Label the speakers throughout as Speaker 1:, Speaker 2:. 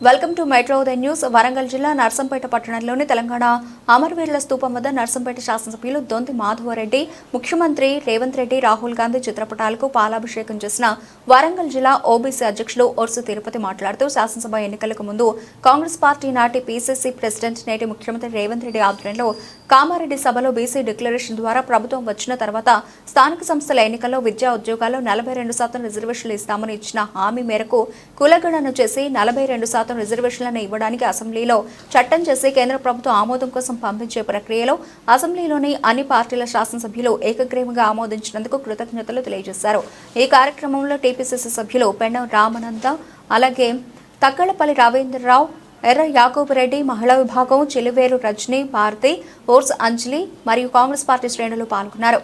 Speaker 1: Welcome to metro ఉదయం news. Warangal జిల్లా నర్సంపేట పట్టణంలోని తెలంగాణ అమరవీరుల స్తూపం వద్ద నర్సంపేట శాసనసభ్యులు దొంతి మాధవరెడ్డి ముఖ్యమంత్రి రేవంత్ రెడ్డి రాహుల్ గాంధీ చిత్రపటాలకు పాలాభిషేకం చేసిన వరంగల్ జిల్లా ఓబీసీ అధ్యక్షులు ఒర్సు తిరుపతి మాట్లాడుతూ శాసనసభ ఎన్నికలకు ముందు కాంగ్రెస్ పార్టీ నాటి పీసీసీ ప్రెసిడెంట్ నేటి ముఖ్యమంత్రి రేవంత్ రెడ్డి ఆధ్వర్యంలో కామారెడ్డి సభలో బీసీ డిక్లరేషన్ ద్వారా ప్రభుత్వం వచ్చిన తర్వాత స్థానిక సంస్థల ఎన్నికల్లో విద్యా ఉద్యోగాల్లో నలభై రెండు శాతం రిజర్వేషన్లు ఇస్తామని ఇచ్చిన హామీ మేరకు కులగణన చేసి నలభై రెండు శాతం రిజర్వేషన్లను ఇవ్వడానికి అసెంబ్లీలో చట్టం చేసి కేంద్ర ప్రభుత్వం ఆమోదం కోసం పంపించే ప్రక్రియలో అసెంబ్లీలోని అన్ని పార్టీల శాసనసభ్యులు ఏకగ్రీవంగా ఆమోదించినందుకు కృతజ్ఞతలు తెలియజేశారు. ఈ కార్యక్రమంలో టీపీసీసీ సభ్యులు పెండం రామానంద అలాగే తక్కలపల్లి రవీంద్రరావు ఎర్ర యాకూబరెడ్డి మహిళా విభాగం చిలువేరు రజని భారతి ఓర్స్ అంజలి మరియు కాంగ్రెస్ పార్టీ శ్రేణులు పాల్గొన్నారు.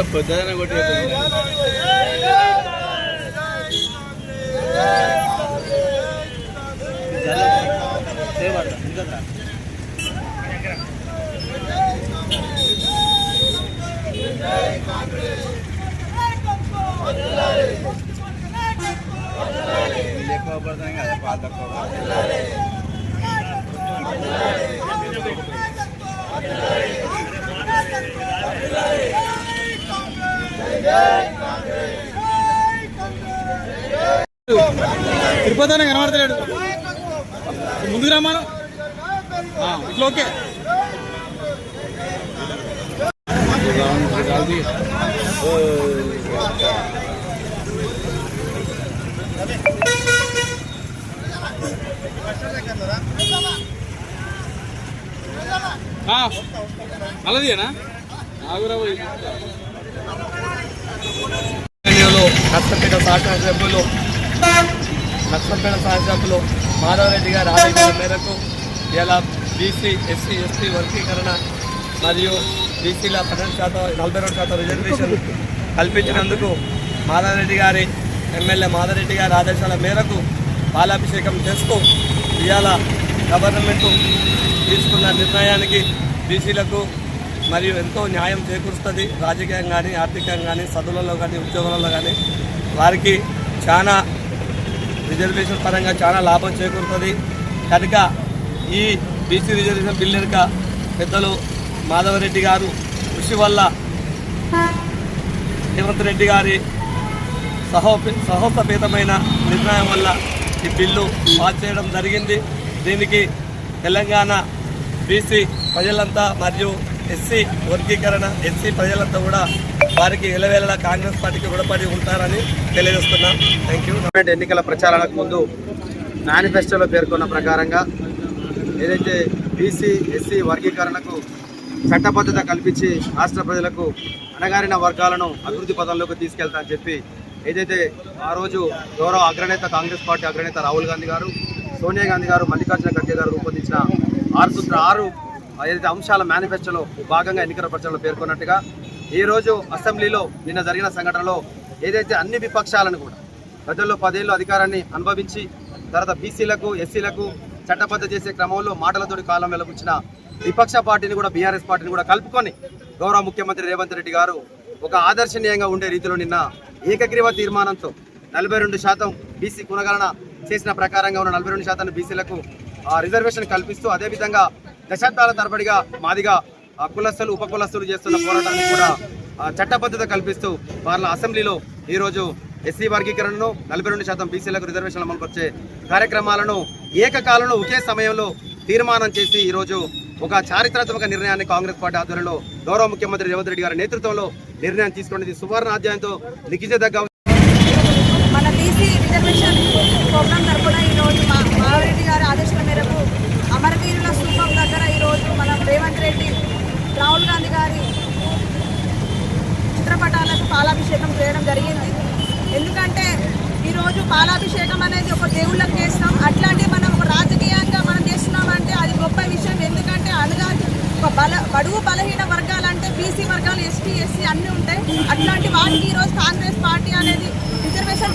Speaker 2: ఓట పెద్దదైనా కొట్టి ఎక్కువ పడుతుంది కదా పాలు తక్కువ
Speaker 3: తిరుపతి అనే కనబడతలేడు. ముందుకు రమ్మను. ఇట్లా ఓకే. అలాదేనా ఆగురా పోయి
Speaker 4: ఎన్నికల్లో సహకార సభ్యులు నర్సంపేట శాసనసభ్యులు మాధవరెడ్డి గారి ఆదేశాల మేరకు ఇలా బీసీ ఎస్సీ ఎస్టీ వర్గీకరణ మరియు బీసీల పన్నెండు శాతం నలభై రెండు శాతం రిజర్వేషన్ కల్పించినందుకు మాధవరెడ్డి గారి ఎమ్మెల్యే మాధవరెడ్డి గారి ఆదేశాల మేరకు పాలాభిషేకం చేస్తూ ఇవాళ గవర్నమెంట్ తీసుకున్న నిర్ణయానికి బీసీలకు మరియు ఎంతో న్యాయం చేకూరుస్తుంది. రాజకీయంగా కానీ ఆర్థికంగా కానీ చదువులలో కానీ ఉద్యోగాలలో కానీ వారికి చాలా రిజర్వేషన్ పరంగా చాలా లాభం చేకూరుతుంది. కనుక ఈ బీసీ రిజర్వేషన్ బిల్ కనుక పెద్దలు మాధవరెడ్డి గారు కృషి వల్ల రేవంత్ రెడ్డి గారి సహో సహోపేతమైన నిర్ణయం వల్ల ఈ బిల్లు పాస్ చేయడం జరిగింది. దీనికి తెలంగాణ బీసీ ప్రజలంతా మరియు ఎస్సీ వర్గీకరణ ఎస్సీ ప్రజలంతా కూడా వారికి ఎలవేళ కాంగ్రెస్ పార్టీకి రుణపడి ఉంటారని తెలియజేస్తున్నాం. థ్యాంక్ యూ
Speaker 3: ఎన్నికల ప్రచారాలకు ముందు మేనిఫెస్టోలో పేర్కొన్న ప్రకారంగా ఏదైతే బీసీ ఎస్సీ వర్గీకరణకు చట్టబద్ధత కల్పించి రాష్ట్ర ప్రజలకు అణగారిన వర్గాలను అభివృద్ధి పదంలోకి తీసుకెళ్తానని చెప్పి ఏదైతే ఆ రోజు గౌరవ అగ్రనేత కాంగ్రెస్ పార్టీ అగ్రనేత రాహుల్ గాంధీ గారు సోనియా గాంధీ గారు మల్లికార్జున ఖర్గే గారు రూపొందించిన ఆరు సూత్ర ఆరు ఏదైతే అంశాల మేనిఫెస్టోలో భాగంగా ఎన్నికల ప్రచారంలో పేర్కొన్నట్టుగా ఈ రోజు అసెంబ్లీలో నిన్న జరిగిన సంఘటనలో ఏదైతే అన్ని విపక్షాలను కూడా ప్రజల్లో పదేళ్ళు అధికారాన్ని అనుభవించి తర్వాత బీసీలకు ఎస్సీలకు చట్టబద్ధ చేసే క్రమంలో మాటలతోటి కాలం వెలబుచ్చిన విపక్ష పార్టీని కూడా బీఆర్ఎస్ పార్టీని కూడా కలుపుకొని గౌరవ ముఖ్యమంత్రి రేవంత్ రెడ్డి గారు ఒక ఆదర్శనీయంగా ఉండే రీతిలో నిన్న ఏకగ్రీవ తీర్మానంతో నలభై రెండు శాతం బీసీ కునగణన చేసిన ప్రకారంగా ఉన్న నలభై రెండు శాతాన్ని బీసీలకు ఆ, రిజర్వేషన్ కల్పిస్తూ అదేవిధంగా దశాబ్దాల తరబడిగా మాదిగా కులస్తులు ఉప కులస్తులు చేస్తున్న పోరాటానికి కూడా చట్టబద్ధత కల్పిస్తూ వాళ్ళ అసెంబ్లీలో ఈరోజు ఎస్సీ వర్గీకరణను నలభై రెండు శాతం బీసీలకు రిజర్వేషన్ అమలుకు వచ్చే కార్యక్రమాలను ఏకకాలంలో ఒకే సమయంలో తీర్మానం చేసి ఈరోజు ఒక చారిత్రాత్మక నిర్ణయాన్ని కాంగ్రెస్ పార్టీ ఆధ్వర్యంలో గౌరవ ముఖ్యమంత్రి రేవంత్ రెడ్డి గారి నేతృత్వంలో నిర్ణయం తీసుకున్నది సువర్ణ అధ్యాయంతో లిఖించదగ్గ
Speaker 5: మన బీసీ రిజర్వేషన్ ప్రోగ్రాం తరఫున ఈరోజు మా మాధవరెడ్డి గారి ఆదేశాల మేరకు అమరవీరుల స్థూపం దగ్గర ఈరోజు మనం రేవంత్ రెడ్డి రాహుల్ గాంధీ గారి చిత్రపటాలకు పాలాభిషేకం చేయడం జరిగింది ఎందుకంటే ఈరోజు పాలాభిషేకం అనేది ఒక దేవుళ్ళకి చేస్తాం. అట్లాంటి మనం ఒక రాజకీయంగా మనం చేస్తున్నామంటే అది గొప్ప విషయం. ఎందుకంటే అనగా ఒక బల బడుగు బలహీన వర్గాలంటే బీసీ వర్గాలు ఎస్టీ ఎస్సీ అన్నీ ఉంటాయి. అట్లాంటి వాటికి ఈరోజు కాంగ్రెస్ పార్టీ అనేది రిజర్వేషన్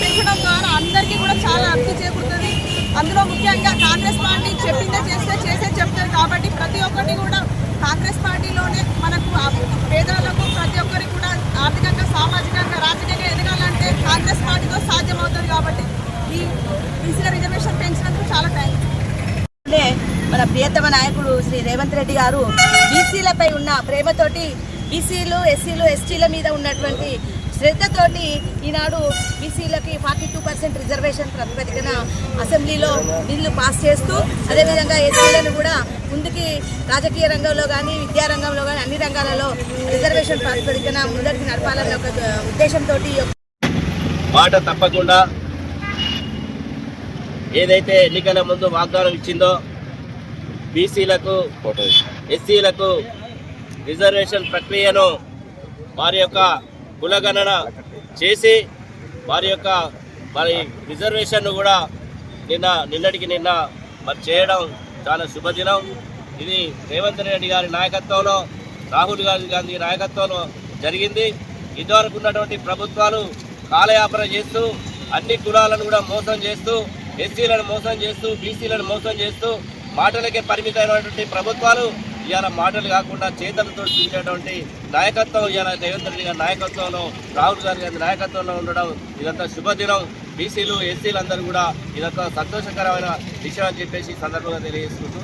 Speaker 5: చాలా అర్థం చేకూరుతుంది. అందులో ముఖ్యంగా కాంగ్రెస్ పార్టీ చెప్పిందే చేస్తే చేసే చెప్తుంది కాబట్టి ప్రతి ఒక్కటి కూడా కాంగ్రెస్ పార్టీలోనే మనకు పేదల పేదలకు ప్రతి ఒక్కరికి కూడా ఆర్థికంగా సామాజికంగా రాజకీయంగా ఎదగాలంటే కాంగ్రెస్ పార్టీతో సాధ్యమవుతుంది కాబట్టి ఈ బీసీల రిజర్వేషన్ పెంచినందుకు చాలా థ్యాంక్స్
Speaker 6: అంటే మన ప్రియతమ నాయకుడు శ్రీ రేవంత్ రెడ్డి గారు బీసీలపై ఉన్న ప్రేమతోటి బీసీలు ఎస్సీలు ఎస్టీల మీద ఉన్నటువంటి శ్రద్ధతోటి ఈనాడు బీసీలకి ఫార్టీ టూ పర్సెంట్ రిజర్వేషన్ ప్రాతిపదికన అసెంబ్లీలో బిల్లు పాస్ చేస్తూ అదేవిధంగా ఎస్సీలను కూడా ముందుకి రాజకీయ రంగంలో కానీ విద్యారంగంలో కానీ అన్ని రంగాలలో రిజర్వేషన్ ప్రాతిపదికన ముందరికి నడపాలన్న ఒక ఉద్దేశంతో
Speaker 7: మాట తప్పకుండా ఏదైతే ఎన్నికల ముందు వాగ్దానం ఇచ్చిందో బీసీలకు ఎస్సీలకు రిజర్వేషన్ ప్రక్రియను వారి యొక్క కులగణన చేసి వారి యొక్క మరి రిజర్వేషన్ను కూడా నిన్న నిన్నటికి నిన్న మరి చేయడం చాలా శుభదినం. ఇది రేవంత్ రెడ్డి గారి నాయకత్వంలో రాహుల్ గాంధీ గాంధీ నాయకత్వంలో జరిగింది. ఇదివరకు ఉన్నటువంటి ప్రభుత్వాలు కాలయాపన చేస్తూ అన్ని కులాలను కూడా మోసం చేస్తూ ఎస్సీలను మోసం చేస్తూ బీసీలను మోసం చేస్తూ మాటలకే పరిమితమైనటువంటి ప్రభుత్వాలు ఇవాళ మాటలు కాకుండా చేతలతో చూసేటువంటి నాయకత్వం ఇవాళ రేవంత్ రెడ్డి గారి నాయకత్వంలో రాహుల్ గాంధీ గారి నాయకత్వంలో ఉండడం ఇదంతా శుభదినం. బీసీలు ఎస్సీలు అందరూ కూడా ఇదంతా సంతోషకరమైన విషయం అని చెప్పేసి సందర్భంగా తెలియజేసుకుంటూ